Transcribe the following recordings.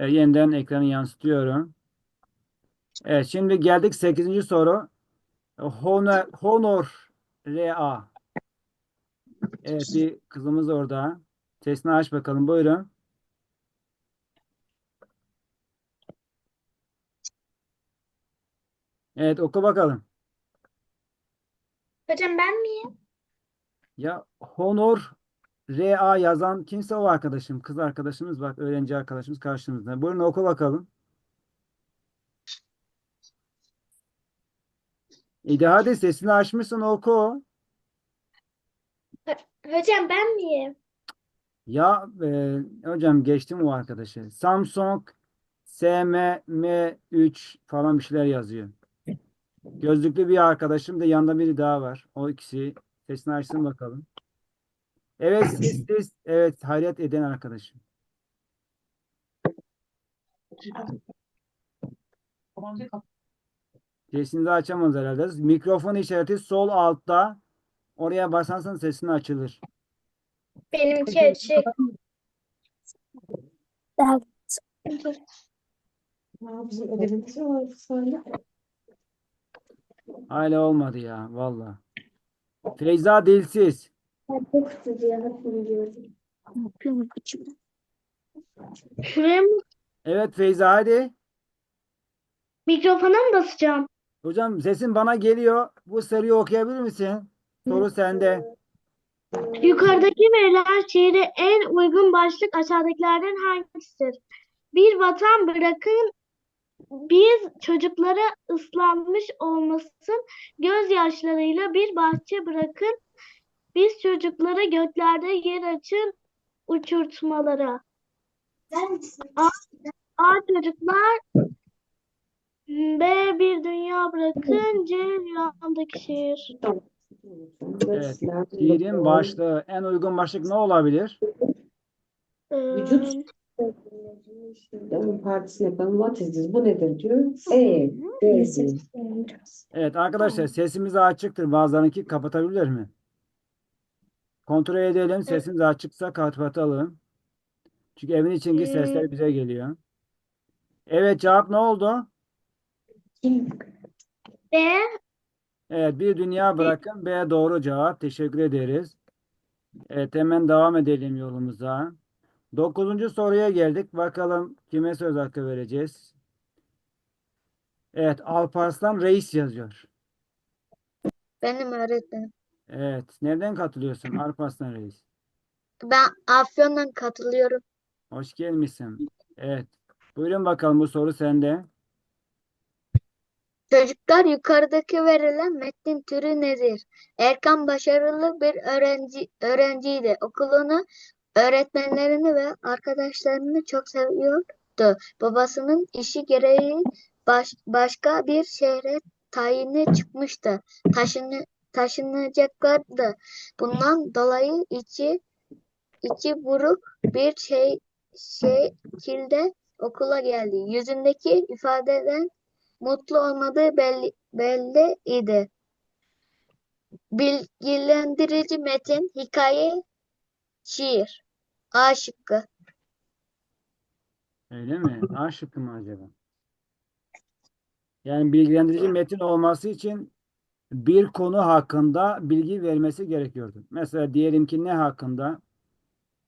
E, yeniden ekranı yansıtıyorum. Evet, şimdi geldik 8. soru. Honor, honor RA. Evet, bir kızımız orada. Sesini aç bakalım. Buyurun. Evet, oku bakalım. Hocam ben miyim? Ya Honor RA yazan kimse o arkadaşım. Kız arkadaşımız bak. Öğrenci arkadaşımız karşımızda. Buyurun oku bakalım. İyi de hadi sesini açmışsın oku. Hocam ben miyim? Ya e, hocam geçtim o arkadaşı. Samsung SM-M3 falan bir şeyler yazıyor. Gözlüklü bir arkadaşım da yanında biri daha var. O ikisi sesini açsın bakalım. Evet sessiz. Evet hayret eden arkadaşım. Sesini açamaz herhalde. Mikrofon işareti sol altta. Oraya basarsan sesini açılır. Benimki açık. Hala olmadı ya valla. Feyza dilsiz. Şuraya mı? Evet Feyza hadi. Mikrofona mı basacağım? Hocam sesin bana geliyor. Bu soruyu okuyabilir misin? Soru sende. Yukarıdaki verilen şiire en uygun başlık aşağıdakilerden hangisidir? Bir vatan bırakın biz çocuklara ıslanmış olmasın gözyaşlarıyla bir bahçe bırakın biz çocuklara göklerde yer açın uçurtmalara. A çocuklar B bir dünya bırakın C rüyamdaki şiir. Evet. Şiirin başlığı en uygun başlık ne olabilir? Vücut Onun partisine yapalım. What is this? Bu nedir diyor. E, diyor. Evet arkadaşlar sesimiz açıktır. Bazılarınki kapatabilir mi? Kontrol edelim. Sesimiz açıksa kapatalım. Çünkü evin içindeki Ee, sesler bize geliyor. Evet cevap ne oldu? B Evet bir dünya bırakın. B doğru cevap. Teşekkür ederiz. Evet hemen devam edelim yolumuza. Dokuzuncu soruya geldik. Bakalım kime söz hakkı vereceğiz? Evet Alparslan Reis yazıyor. Benim öğretmenim. Evet. Nereden katılıyorsun Alparslan Reis? Ben Afyon'dan katılıyorum. Hoş gelmişsin. Evet. Buyurun bakalım bu soru sende. Çocuklar yukarıdaki verilen metnin türü nedir? Erkan başarılı bir öğrenci öğrenciydi. Okulunu, öğretmenlerini ve arkadaşlarını çok seviyordu. Babasının işi gereği baş- başka bir şehre tayini çıkmıştı. Taşını, taşınacaklardı. Bundan dolayı içi içi buruk bir şey şekilde okula geldi. Yüzündeki ifadeden mutlu olmadığı belli, belli idi. Bilgilendirici metin, hikaye, şiir. A şıkkı. Öyle mi? A şıkkı mı acaba? Yani bilgilendirici metin olması için bir konu hakkında bilgi vermesi gerekiyordu. Mesela diyelim ki ne hakkında?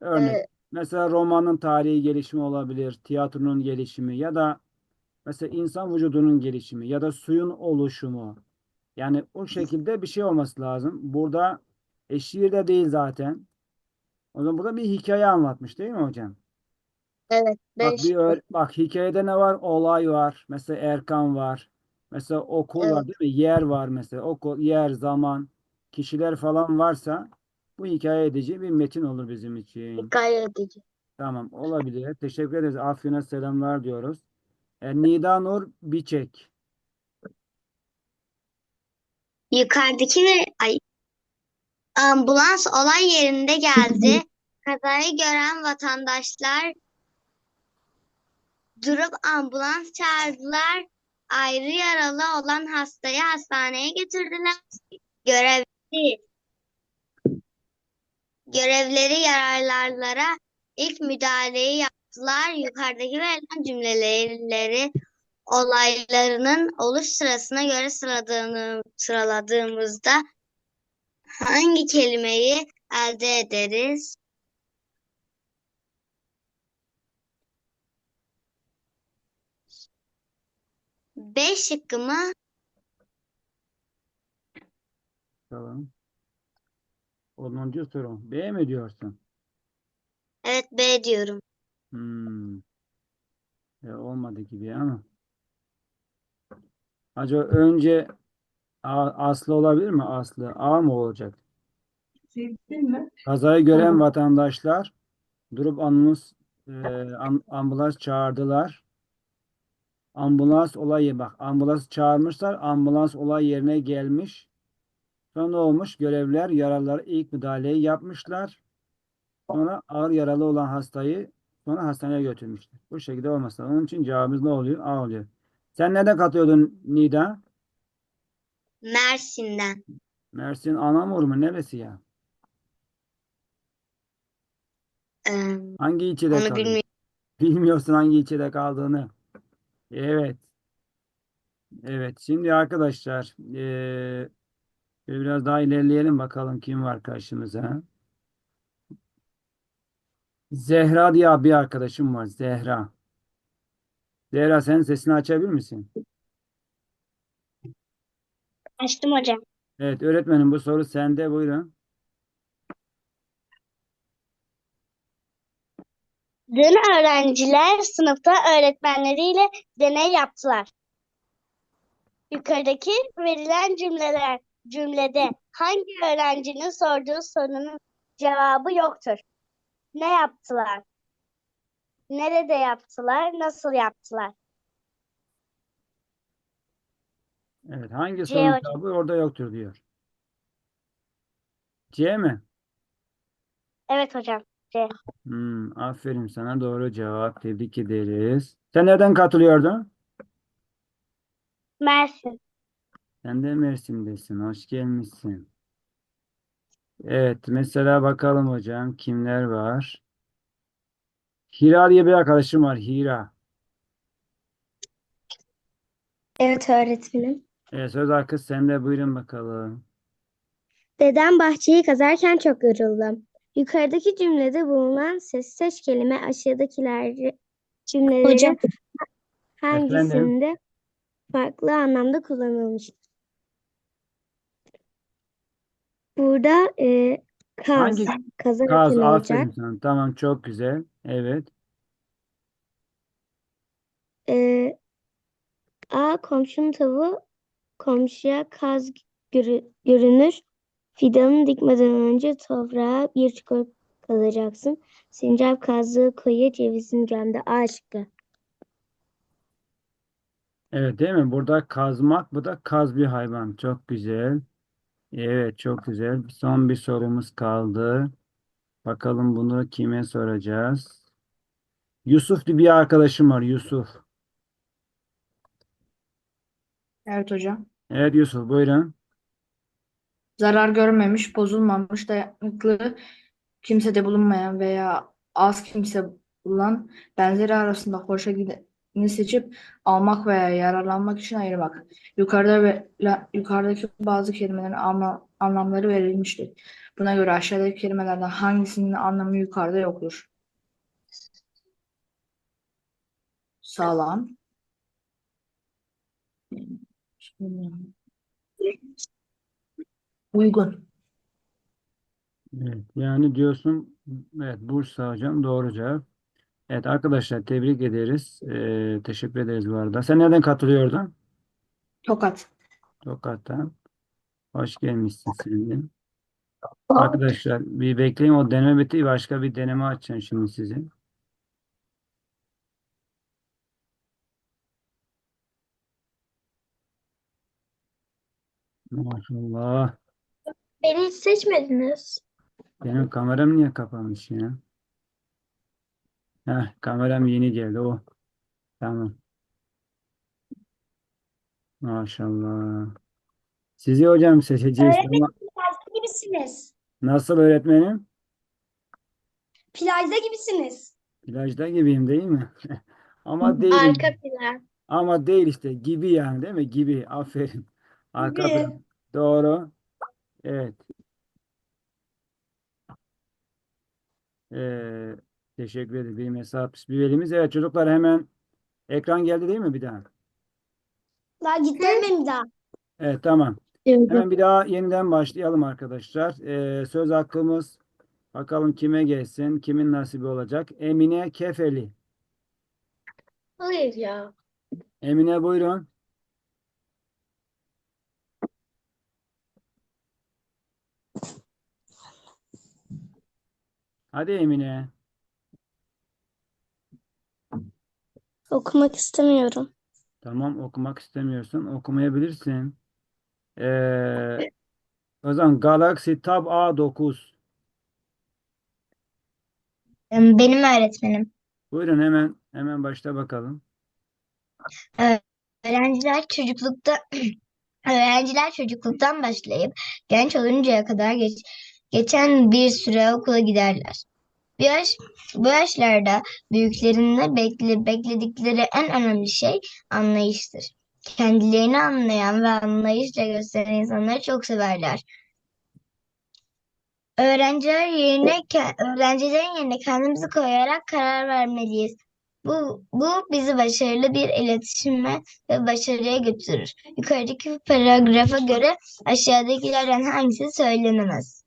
Örnek. Ee, Mesela romanın tarihi gelişimi olabilir, tiyatronun gelişimi ya da mesela insan vücudunun gelişimi ya da suyun oluşumu. Yani o şekilde bir şey olması lazım. Burada e, şiir de değil zaten. O zaman burada bir hikaye anlatmış değil mi hocam? evet. Bak B bir bak hikayede ne var? Olay var. Mesela Erkan var. Mesela okul var Evet. değil mi? Yer var mesela. Okul, yer, zaman, kişiler falan varsa bu hikaye edici bir metin olur bizim için. Hikaye edici. Tamam olabilir. Teşekkür ederiz. Afyon'a selamlar diyoruz. E, Nida Nur Biçek. Yukarıdaki ve ay, ambulans olay yerinde geldi. Kazayı gören vatandaşlar durup ambulans çağırdılar. Ayrı yaralı olan hastayı hastaneye götürdüler. Görevli görevleri yaralılara ilk müdahaleyi yaptı. yaptılar? Yukarıdaki verilen cümleleri olaylarının oluş sırasına göre sıraladığını, sıraladığımızda hangi kelimeyi elde ederiz? B şıkkı mı? Tamam. 10. soru. B mi diyorsun? Evet B diyorum. Hmm. E, olmadı gibi ama. Acaba önce A, Aslı olabilir mi? Aslı. A mı olacak? Sevdin mi? Kazayı gören vatandaşlar durup ambulans, e, am- ambulans çağırdılar. Ambulans olayı bak. Ambulans çağırmışlar. Ambulans olay yerine gelmiş. Sonra ne olmuş? Görevliler yaralılara ilk müdahaleyi yapmışlar. Sonra ağır yaralı olan hastayı sonra hastaneye götürmüşler. Bu şekilde olmasa. Onun için cevabımız ne oluyor? A oluyor. Sen nereden katıyordun Nida? Mersin'den. Mersin Anamur mu? Neresi ya? Ee, Hangi ilçede onu kalıyor? bilmiyorum. Bilmiyorsun hangi ilçede kaldığını. Evet. Evet. Şimdi arkadaşlar şöyle biraz daha ilerleyelim bakalım kim var karşımıza. Zehra diye bir arkadaşım var. Zehra. Zehra sen sesini açabilir misin? Açtım hocam. Evet öğretmenim bu soru sende buyurun. Dün öğrenciler sınıfta öğretmenleriyle deney yaptılar. Yukarıdaki verilen cümleler cümlede hangi öğrencinin sorduğu sorunun cevabı yoktur? Ne yaptılar? Nerede yaptılar? Nasıl yaptılar? Evet hangi C sorunun hocam. cevabı orada yoktur diyor. C mi? Evet hocam. C. Hmm, aferin sana doğru cevap. Tebrik ederiz. Sen nereden katılıyordun? Mersin. Sen de Mersin'desin. Hoş gelmişsin. Evet, mesela bakalım hocam kimler var? Hira diye bir arkadaşım var. Hira. Evet öğretmenim. Evet, söz hakkı sende. Buyurun bakalım. Dedem bahçeyi kazarken çok yoruldum. Yukarıdaki cümlede bulunan ses seç kelime aşağıdakiler cümlelerin Hocam. hangisinde farklı anlamda kullanılmıştır? Burada e, kaz, Hangi Kaz, aferin sana. Tamam, çok güzel. Evet. E, A. Komşunun tavuğu komşuya kaz görü- görünür. Fidanı dikmeden önce toprağa bir çukur kazacaksın. Sincap kazdığı kuyuya cevizini gömdü. A şıkkı. Evet, değil mi? Burada kazmak, bu da kaz bir hayvan. Çok güzel. Evet, çok güzel. Son bir sorumuz kaldı. Bakalım bunu kime soracağız? Yusuf diye bir arkadaşım var. Yusuf. Evet hocam. Evet Yusuf, buyurun. Zarar görmemiş, bozulmamış, dayanıklı, kimsede bulunmayan veya az kimse bulunan benzeri arasında hoşa gideni seçip almak veya yararlanmak için ayırmak. Yukarıda ve yukarıdaki bazı kelimelerin anla- anlamları verilmiştir. Buna göre aşağıdaki kelimelerden hangisinin anlamı yukarıda yoktur? Sağlam. Uygun. Evet, yani diyorsun, evet Bursa hocam doğru cevap. Evet arkadaşlar tebrik ederiz. Ee, teşekkür ederiz bu arada. Sen nereden katılıyordun? Tokat. Tokat'tan. Hoş gelmişsin de. Arkadaşlar bir bekleyin o deneme bitti. Başka bir deneme açacağım şimdi size. Maşallah. Beni hiç seçmediniz. Benim kameram niye kapanmış ya? Heh, kameram yeni geldi o. Tamam. Maşallah. Sizi hocam seçeceğiz ama gibisiniz. nasıl öğretmenim? Plajda gibisiniz. Plajda gibiyim değil mi? Ama değilim. Arka plan. Ama değil işte gibi yani değil mi? Gibi. Aferin. Arka Gibi. plan. Doğru. Evet. Ee, teşekkür ederim. Benim hesap bir velimiz. Evet çocuklar hemen ekran geldi değil mi bir daha? Daha gitmem mi daha? Evet tamam. Evet. Hemen bir daha yeniden başlayalım arkadaşlar. Ee, söz hakkımız bakalım kime gelsin, kimin nasibi olacak. Emine Kefeli. Hayır ya. Emine buyurun. Hadi Emine. Okumak istemiyorum. Tamam okumak istemiyorsun. Okumayabilirsin. Ee, o zaman Galaxy Tab A9. Benim öğretmenim. Buyurun hemen hemen başla bakalım. Öğrenciler çocuklukta öğrenciler çocukluktan başlayıp genç oluncaya kadar geç, geçen bir süre okula giderler. Bu yaş, bu yaşlarda büyüklerinde bekle, bekledikleri en önemli şey anlayıştır. Kendilerini anlayan ve anlayışla gösteren insanları çok severler. Öğrenciler yerine öğrencilerin yerine kendimizi koyarak karar vermeliyiz. Bu, bu bizi başarılı bir iletişime ve başarıya götürür. Yukarıdaki paragrafa göre aşağıdakilerden hangisi söylenemez?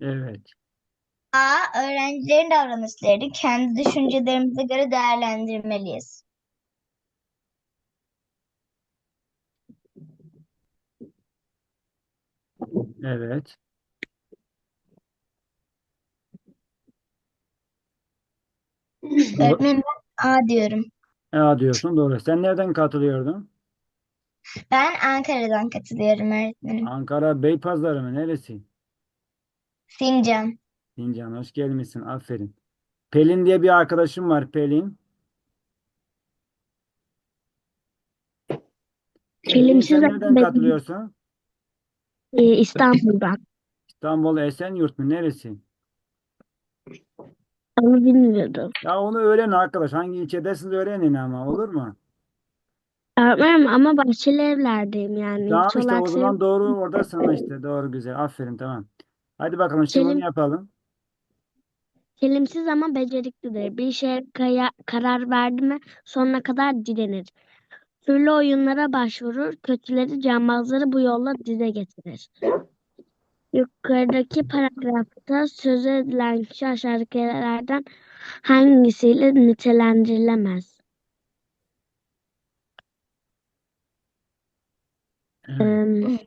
Evet. A. Öğrencilerin davranışlarını kendi düşüncelerimize göre değerlendirmeliyiz. Evet. Öğretmenim ben A diyorum. A diyorsun doğru. Sen nereden katılıyordun? Ben Ankara'dan katılıyorum öğretmenim. Ankara Beypazarı mı? Neresi? Sincan. Sincan hoş gelmişsin. Aferin. Pelin diye bir arkadaşım var Pelin. Pelin sen nereden ben- katılıyorsun? Ee, İstanbul'dan. İstanbul Esenyurt mu? Neresi? Onu bilmiyordum. Ya onu öğren arkadaş. Hangi ilçedesiniz öğrenin ama olur mu? Öğretmenim ama Bahçeli Evler'deyim yani. Tamam işte Çolak o Sev- zaman doğru oradasın işte. Doğru güzel. Aferin tamam. Hadi bakalım şimdi Pelin- yapalım. Çelimsiz ama beceriklidir. Bir şeye kaya- karar verdi mi sonuna kadar direnir. Türlü oyunlara başvurur. Kötüleri, cambazları bu yolla dize getirir. Yukarıdaki paragrafta söz edilen kişi aşağıdakilerden hangisiyle nitelendirilemez? Evet. Em,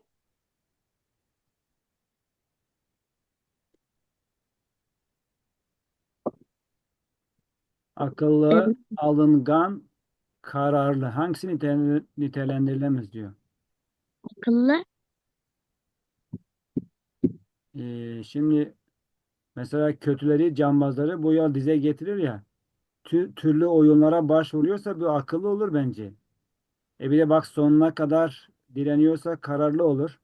Akıllı, Evet. alıngan, kararlı. Hangisi nite- nitelendirilemez diyor. akıllı, Ee, şimdi mesela kötüleri, cambazları bu yol dize getirir ya. Tü- türlü oyunlara başvuruyorsa bu akıllı olur bence. E bir de bak sonuna kadar direniyorsa kararlı olur.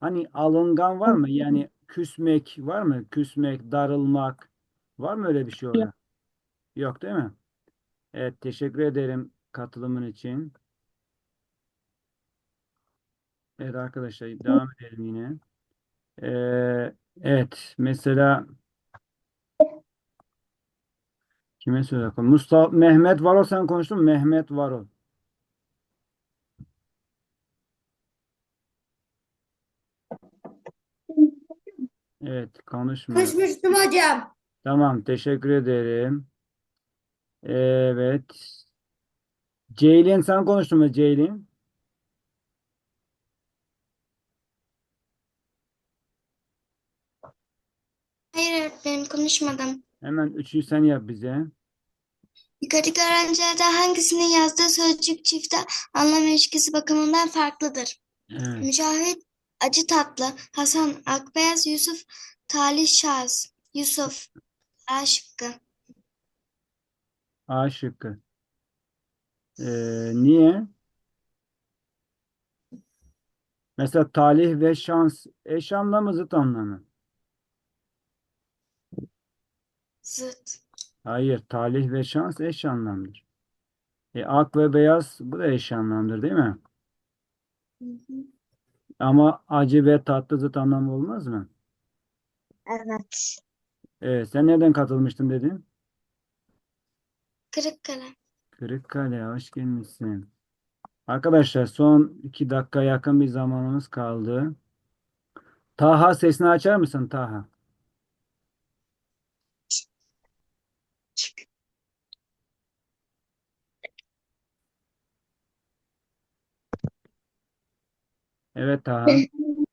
Hani alıngan var mı? Yani küsmek var mı? Küsmek, darılmak var mı öyle bir şey orada? Yok değil mi? Evet teşekkür ederim katılımın için. Evet arkadaşlar devam edelim yine. Ee, evet mesela kime söz hakkı? Mustafa Mehmet Varol sen konuştun? Mehmet Varol. Evet konuşmuyor. Konuşmuştum hocam. Tamam teşekkür ederim. Evet. Ceylin sen konuştun mu Ceylin? Hayır öğretmenim konuşmadım. Hemen üçüncü sen yap bize. Yukarıdaki öğrencilerden hangisinin yazdığı sözcük çifte anlam ilişkisi bakımından farklıdır? Evet. Mücahit Acı Tatlı, Hasan Akbeyaz, Yusuf Talih Şahs, Yusuf A şıkkı. A şıkkı. Ee, niye? Mesela talih ve şans eş anlamı zıt anlamı. Zıt. Hayır, talih ve şans eş anlamdır. E, ak ve beyaz bu da eş anlamdır değil mi? Ama acı ve tatlı zıt anlamı olmaz mı? Evet. Evet, sen nereden katılmıştın dedin? Kırıkkale. Kırıkkale, hoş gelmişsin. Arkadaşlar son iki dakika yakın bir zamanımız kaldı. Taha sesini açar mısın Taha? Evet Taha.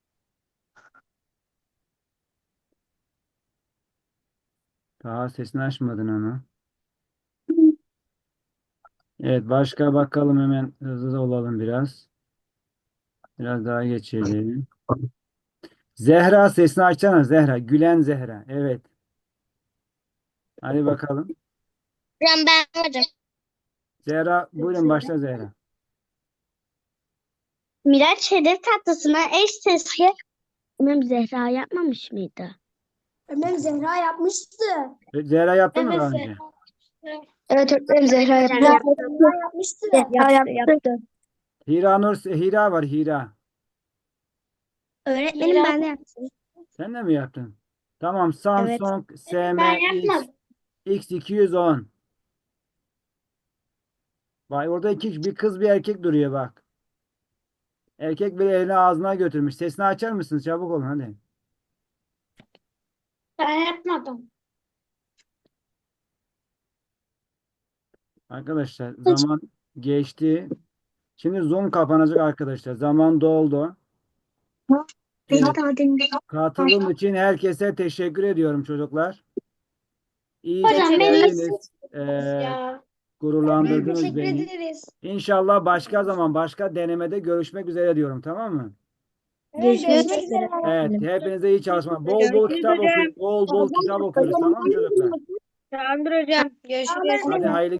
Taha sesini açmadın ama. Evet başka bakalım hemen hızlı olalım biraz. Biraz daha geçelim. Zehra sesini açsana Zehra. Gülen Zehra. Evet. Hadi bakalım. Ben ben hocam. Zehra buyurun başla Zehra. Miraç hedef tahtasına eş sesli İmam Zehra yapmamış mıydı? Ömer Zehra yapmıştı. E, Zehra yaptı mı daha Zehra. Evet öğretmenim Zehra yaptı. Zehra yapmıştı. Zehra yaptı. Hira Nur, Hira var Hira. Öğretmenim Miraç- ben de yaptım. Sen de mi yaptın? Tamam Samsung Ben SMX yapmadım. X210. Vay orada iki, bir kız bir erkek duruyor bak. Erkek bir elini ağzına götürmüş. Sesini açar mısınız? Çabuk olun hadi. Ben yapmadım. Arkadaşlar zaman geçti. Şimdi Zoom kapanacak arkadaşlar. Zaman doldu. Evet, katılım için herkese teşekkür ediyorum çocuklar. İyi Hocam. Ee, gururlandırdınız Teşekkür beni. ederiz. İnşallah başka zaman başka denemede görüşmek üzere diyorum tamam mı? Görüşmek üzere. Evet, hepinize iyi çalışmalar. Bol bol kitap okuyun. Bol bol kitap okuyoruz tamam mı çocuklar? Tamamdır hocam. Görüşürüz. Hadi hayırlı